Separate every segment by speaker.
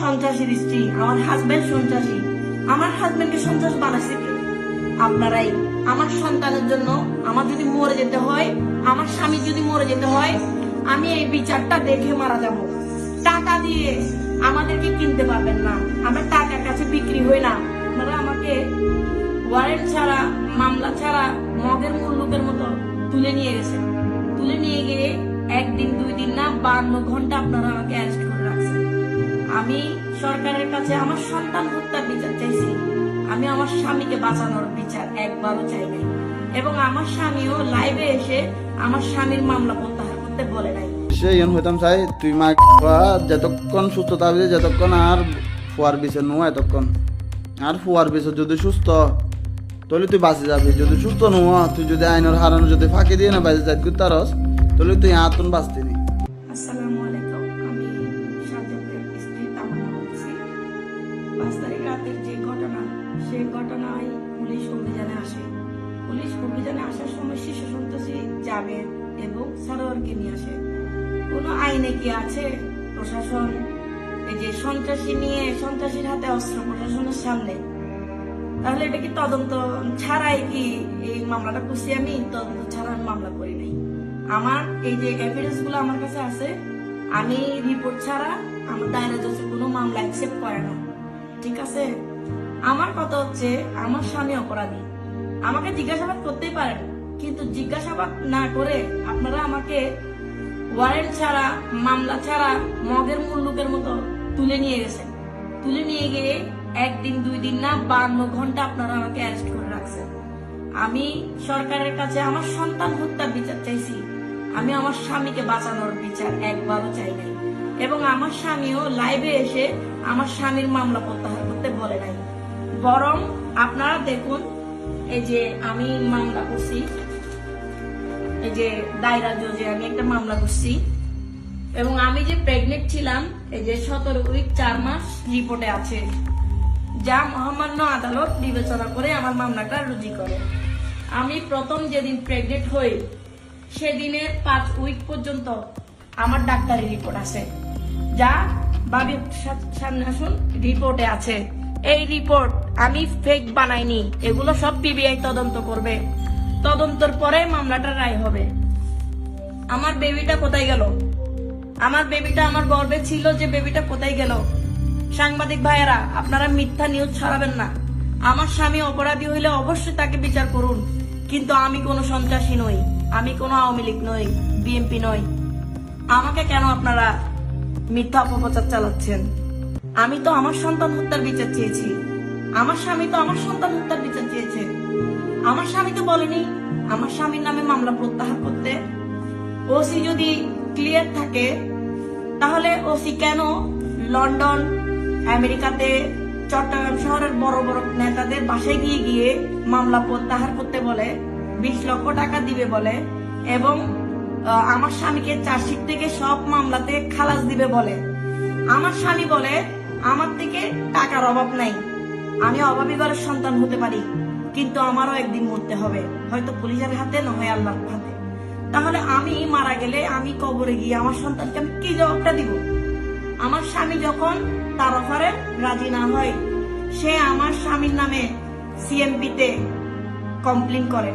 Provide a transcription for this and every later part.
Speaker 1: সন্ত্রাসীর স্ত্রী আমার হাজবেন্ড সন্ত্রাসী। আমার হাজবেন্ডকে সন্ত্রাস বানাইছে আপনারাই। আমার সন্তানের জন্য আমার যদি মরে যেতে হয়, আমার স্বামী যদি মরে যেতে হয়, আমি এই বিচারটা দেখে মারা যাব। টাকা দিয়ে আমাদেরকে কিনতে পারবেন না। আমরা টাকার কাছে বিক্রি হই না। আপনারা আমাকে ওয়ারেন্ট ছাড়া, মামলা ছাড়া মগের মুল্লুকের মতো তুলে নিয়ে গেছেন। তুলে নিয়ে গিয়ে একদিন, দুই দিন না, বান্ন ঘণ্টা আপনারা আমাকে অ্যারেস্ট সরকারের কাছে আমার সন্তান হত্যার বিচার চাইছি। আমি আমার স্বামীকে বাঁচানোর বিচার একবারও চাই নাই এবং আমার স্বামীও লাইভে এসে আমার স্বামীর মামলা প্রত্যাহার করতে বলে নাই।
Speaker 2: সে ইয়ন হইতাম চাই তুই মা যতক্ষণ সুস্থ থাকবি যতক্ষণ আর ফুয়ার বিষে নো এতক্ষণ। আর ফুয়ার বিষে যদি সুস্থ তাহলে তুই বাঁচে যাবি। যদি সুস্থ নোয়া তুই যদি আইনের হারানো যদি ফাঁকি দিয়ে না বাজে যাই তারস তাহলে তুই আতুন বাঁচতি নি।
Speaker 1: আসসালামু ঘটনায় পুলিশ অভিযানে আসে। পুলিশ অভিযানে আসার সময় শিশু সন্ত্রাসী জাবেদ এবং সারোয়ারকে নিয়ে আসে। কোনো আইনে কি আছে? প্রশাসন, এই যে সন্ত্রাসী নিয়ে, সন্ত্রাসীর হাতে অস্ত্র প্রশাসনের সামনে। তাহলে এটা কি তদন্ত ছাড়াই কি এই মামলাটা করছি আমি? তদন্ত ছাড়া আমি মামলা করি নাই। আমার এই যে এভিডেন্সগুলো আমার কাছে আছে, আমি রিপোর্ট ছাড়া আমার দায়রা জজে কোনো মামলা অ্যাকসেপ্ট করে না। ঠিক আছে? আমার কথা হচ্ছে, আমার স্বামী অপরাধী। আমাকে জিজ্ঞাসাবাদ করতেই পারেন কিন্তু জিজ্ঞাসাবাদ না করে আপনারা আমাকে ওয়ারেন্ট ছাড়া, মামলা ছাড়া, মগের মুল্লুকের মতো তুলে নিয়ে গেছেন। তুলে নিয়ে গিয়ে একদিন, দুই দিন না, বান্ন ঘণ্টা আপনারা আমাকে অ্যারেস্ট করে রাখছেন। আমি সরকারের কাছে আমার সন্তান হত্যার বিচার চাইছি। আমি আমার স্বামীকে বাঁচানোর বিচার একবারও চাই নাই। এবং আমার স্বামীও লাইভে এসে আমার স্বামীর মামলা প্রত্যাহার করতে বলে নাই। বরং আপনারা দেখুন, এই যে আমি মামলা করছি, এই যে দায়রা জজে আমি একটা মামলা করছি, এবং আমি যে প্রেগনেন্ট ছিলাম, এই যে সতেরো উইক চার মাস রিপোর্টে আছে, যা মহামান্য আদালত বিবেচনা করে আমার মামলাটা রুজি করে। আমি প্রথম যেদিন প্রেগনেন্ট হই, সেদিনের পাঁচ উইক পর্যন্ত আমার ডাক্তারি রিপোর্ট আছে, যা বাবির সা- সামনে আসুন, রিপোর্টে আছে। এই রিপোর্ট আমি ফেক বানাইনি। এগুলো সব পিবিআই তদন্ত করবে। তদন্তর পরে মামলাটা রায় হবে। আমার বেবিটা কোথায় গেল? আমার বেবিটা আমার গর্বে ছিল যে বেবিটা কোথায় গেল? সাংবাদিক ভাইয়েরা, আপনারা মিথ্যা নিউজ ছড়াবেন না। আমার স্বামী অপরাধী হইলে অবশ্যই তাকে বিচার করুন। কিন্তু আমি কোনো সন্ত্রাসী নই। আমি কোনো আওয়ামী লীগ নই বিএনপি নই। আমাকে কেন আপনারা মিথ্যা অপপ্রচার চালাচ্ছেন? আমি তো আমার সন্তান হত্যার বিচার চেয়েছি। আমার স্বামী তো আমার সন্তান হত্যার বিচার চেয়েছে। আমার স্বামী তো বলেনি, আমার স্বামীর নামে মামলা প্রত্যাহার করতে। ওসি যদি ক্লিয়ার থাকে, তাহলে ওসি কেন লন্ডন, আমেরিকাতে, চট্টগ্রাম শহরের বড় বড় নেতাদের বাসায় গিয়ে গিয়ে মামলা প্রত্যাহার করতে বলে, বিশ লক্ষ টাকা দিবে বলে, এবং আমার স্বামীকে চার্জশিট থেকে সব মামলাতে খালাস দিবে বলে। আমার স্বামী বলে, আমার থেকে টাকার অভাব নাই। আমি অভাবী ঘরের সন্তান হতে পারি, কিন্তু আমারও একদিন মরতে হবে। হয়তো পুলিশের হাতে না হয় আল্লাহর হাতে। তাহলে আমি মারা গেলে আমি কবরে গিয়ে আমার সন্তানকে আমি কি জবাবটা দিব? আমার স্বামী যখন তার অফারে রাজি না হয়, সে আমার স্বামীর নামে সিএমপি তে কমপ্লেন করে।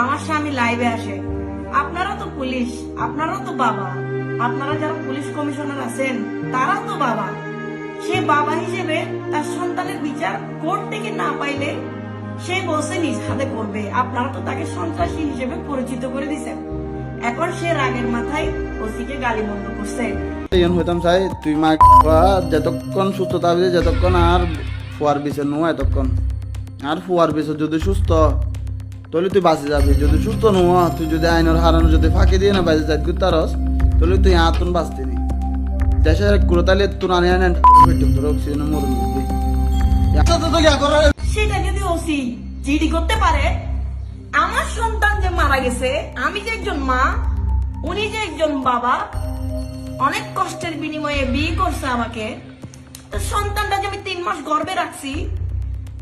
Speaker 1: আমার স্বামী লাইভে আসে। আপনারা তো পুলিশ আপনারাও তো বাবা। আপনারা যারা পুলিশ কমিশনার আছেন, তারা তো বাবা। সে বাবা হিসেবে তার সন্তানের বিচার কোর্ট থেকে না পাইলে সে বসে নিজ হাতে করবে। আপনারা তো তাকে সন্ত্রাসী হিসেবে পরিচিত করে দিছেন। এখন সে রাগের মাথায় ওসিকে গালি বন্ধ করছে
Speaker 2: হইতাম নো যদি সুস্থ, তাহলে তুই যদি আইনের হারানো যদি ফাঁকি দিয়ে না যাই তুই আতুন বাঁচতি। নি দেশের কুড়তালে তুই আনি আনেন তোর অক্সিজেন মরুন
Speaker 1: সেটা যদি ওসি জিডি করতে পারে আমার সন্তান যে মারা গেছে আমি যে একজন মা উনি যে একজন বাবা অনেক কষ্টের বিনিময়ে বিয়ে করছে আমাকে। তো সন্তানটা যে আমি তিন মাস গর্ভে রাখছি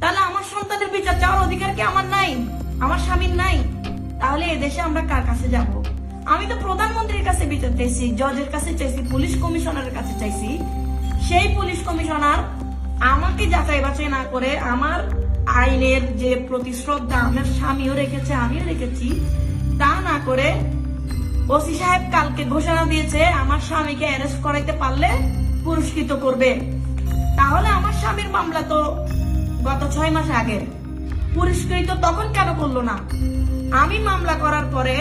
Speaker 1: তাহলে আমার সন্তানের বিচার চাওয়ার অধিকার কি আমার নাই? আমার স্বামীর নাই? তাহলে এদেশে আমরা কার কাছে যাব? আমি তো প্রধানমন্ত্রীর কাছে বিচার চাইছি, জজের কাছে চাইছি, পুলিশ কমিশনারের কাছে চাইছি। সেই পুলিশ কমিশনার আমাকে যাচাই বাছাই না করে আমার আইনের যে প্রতি শ্রদ্ধা আমার স্বামীও রেখেছে, আমিও রেখেছি, তা না করে ওসি সাহেব কালকে ঘোষণা দিয়েছে, আমার স্বামীকে অ্যারেস্ট করাইতে পারলে পুরস্কৃত করবে। তাহলে আমার স্বামীর মামলা তো গত ছয় মাস আগে পুরস্কৃত তখন কেন করল না? আমি মামলা করার পরে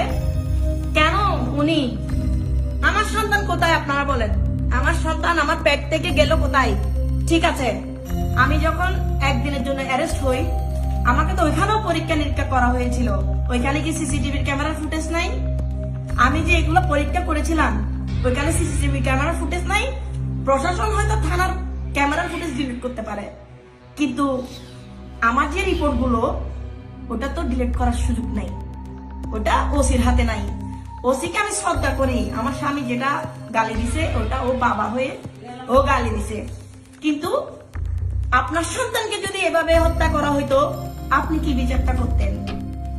Speaker 1: উনি, আমার সন্তান কোথায়? আপনারা বলেন। আমার সন্তান আমার পেট থেকে গেল কোথায়? ঠিক আছে, আমি যখন একদিনের জন্য অ্যারেস্ট হই, আমাকে তো ওইখানেও পরীক্ষা নিরীক্ষা করা হয়েছিল। ওইখানে কি সিসিটিভির ক্যামেরার ফুটেজ নাই? আমি যে এগুলো পরীক্ষা করেছিলাম, ওইখানে সিসিটিভি ক্যামেরার ফুটেজ নাই? প্রশাসন হয়তো থানার ক্যামেরার ফুটেজ ডিলিট করতে পারে। কিন্তু আমার যে রিপোর্টগুলো, ওটা তো ডিলিট করার সুযোগ নাই। ওটা ওসির হাতে নাই। ওসিকে আমি শ্রদ্ধা করি। আমার স্বামী যেটা গালি দিছে, ওটা ও বাবা হয়ে ও গালি দিছে। কিন্তু আপনার সন্তানকে যদি এভাবে হত্যা করা হইতো, আপনি কি বিচারটা করতেন?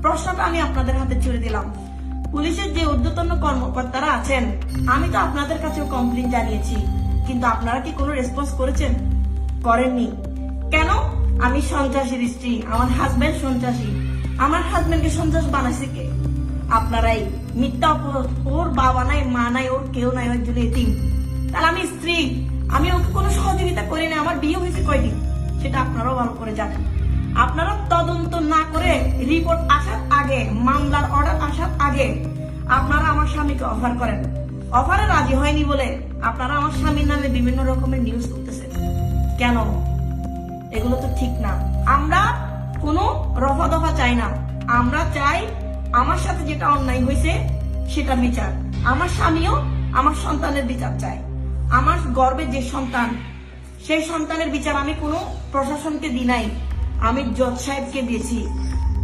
Speaker 1: প্রশ্নটা আমি আপনাদের হাতে ছেড়ে দিলাম। পুলিশের যে ঊর্ধ্বতন কর্মকর্তারা আছেন, আমি তো আপনাদের কাছেও কমপ্লেন জানিয়েছি। কিন্তু আপনারা কি কোনো রেসপন্স করেছেন? করেননি। কেন? আমি সন্ত্রাসীর স্ত্রী, আমার হাজবেন্ড সন্ত্রাসী। আমার হাজবেন্ডকে সন্ত্রাস বানাইছে কে? আপনারাই। মিথ্যা। ওর বাবা নাই, মা নাই, ওর কেউ নাই, ওর জন্য এতিম। তাহলে আমি স্ত্রী, আমি ওকে কোনো সহযোগিতা করি না আমার বিয়ে হয়েছে কয়দিন? সেটা আপনারাও ভালো করে জানেন। আপনারা তদন্ত না করে রিপোর্ট আসার আগে, মামলার অর্ডার আসার আগে, আপনারা আমার স্বামীকে অফার করেন। অফারে রাজি হয়নি বলে আপনারা আমার স্বামীর নামে বিভিন্ন রকমের নিউজ করতেছেন কেন? এগুলো তো ঠিক না। আমরা কোনো রফা দফা চাই না। আমরা চাই আমার সাথে যেটা অন্যায় হয়েছে, সেটা বিচার। আমার স্বামীও আমার সন্তানের বিচার চায়। আমার গর্বের যে সন্তান, সেই সন্তানের বিচার আমি কোনো প্রশাসনকে দিই নাই। আমি জজ সাহেবকে দিয়েছি।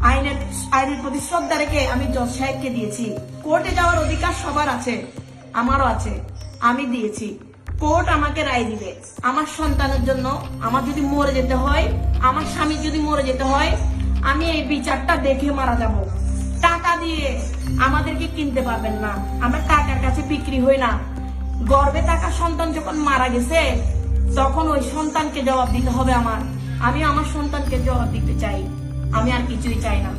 Speaker 1: আইনের আইনের প্রতি শ্রদ্ধা রেখে আমি জজ সাহেবকে দিয়েছি। কোর্টে যাওয়ার অধিকার সবার আছে, আমারও আছে। আমি দিয়েছি। কোর্ট আমাকে রায় দিবে। আমার সন্তানের জন্য আমার যদি মরে যেতে হয়, আমার স্বামী যদি মরে যেতে হয়, আমি এই বিচারটা দেখে মারা যাব। দিয়ে আমাদেরকে কিনতে পারবেন না। আমরা টাকার কাছে বিক্রি হই না। গর্বে থাকা সন্তান যখন মারা গেছে, তখন ওই সন্তানকে জবাব দিতে হবে আমার। আমি আমার সন্তানকে জবাব দিতে চাই। আমি আর কিছুই চাই না।